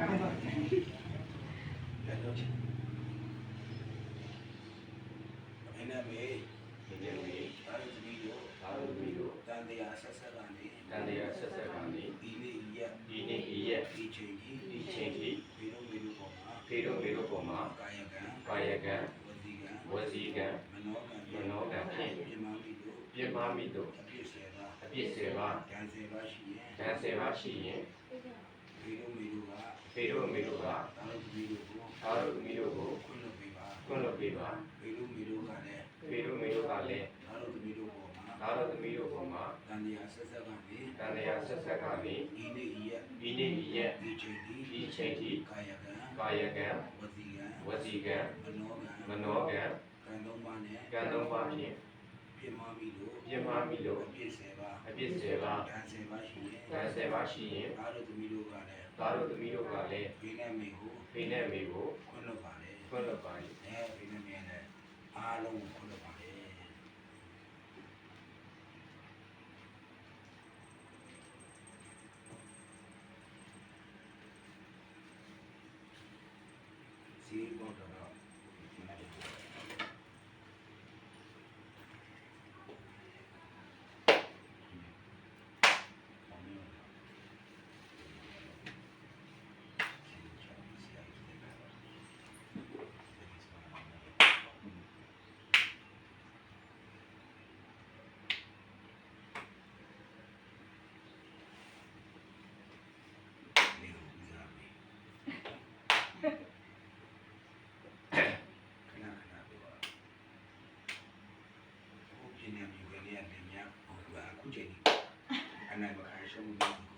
အနမေဒီနေ့မေသာရသမီးတို့သာရသမီးတို့တန်တရားဆက်ဆက်ကနေတန်တရားဆက်ဆက်ကနေဒီနေ့ရက်ဒီနေ့ရက်ဒီချိန်ကြီးဒီချိန်ကြီးဘီတို့ဘီတို့ပေါ်မှာဘီတို့ဘီတို့ပေါ်မှာကာယကံကာယကံဝစီကံဝစီကံမနောကံမနောကံဖြင့်ပြမမိတို့ပြမမိတို့အပြစ်စေပါအပြစ်စေပါဉာဏ်စေပါရှိရင်ဉာဏ်စေပါရှိရင် ဒီလိုမျိုးကဖေတို့မေတို့ကသာလို့ဒီလိုကိုသာတို့သမီးတို့ကိုခွင့်လွှတ်ပေးပါခွင့်လွှတ်ပေးပါဒီလိုမျိုးကလည်းဖေတို့မေတို့ကလည်းသာလို့ဒီလိုပေါ်မှာသာတို့သမီးတို့ပေါ်မှာတန်တရားဆက်ဆက်ကနေတန်တရားဆက်ဆက်ကနေဒီနေ့ရက်ဒီနေ့ဤရက်ဒီချိန်ကြီးဒီချိန်ထိကာယကံကာယကံဝစီကံဝစီကံမနောကံမနောကံကံသုံးပါးနဲ့ကံသုံးပါးဖြင့်ပြမမိတို့ပြမမိတို့အပြည့်စေပါအပြ စ်စေပါဉာဏ်စေပါရှိရင်ဉာဏ်စေပါရှိရင်သာလို့ဒီလိုကလည်းသာတို့သမီးတို့ကလည်းဒီနဲ့မိကိုဖေနဲ့မေကိုခွင့်လွှတ်ပါလေခွင့်လွှတ်ပါ၏။အဲဒီနေ့မြင်တဲ့အားလုံးကိုခွင့်လွှတ်ပါလေ။စီဘောတော့ဒီနေ့နေဦးစားပြီခဏခဏပြော ဟိုပြင်းနေပြီဝေးလေးကနေမြ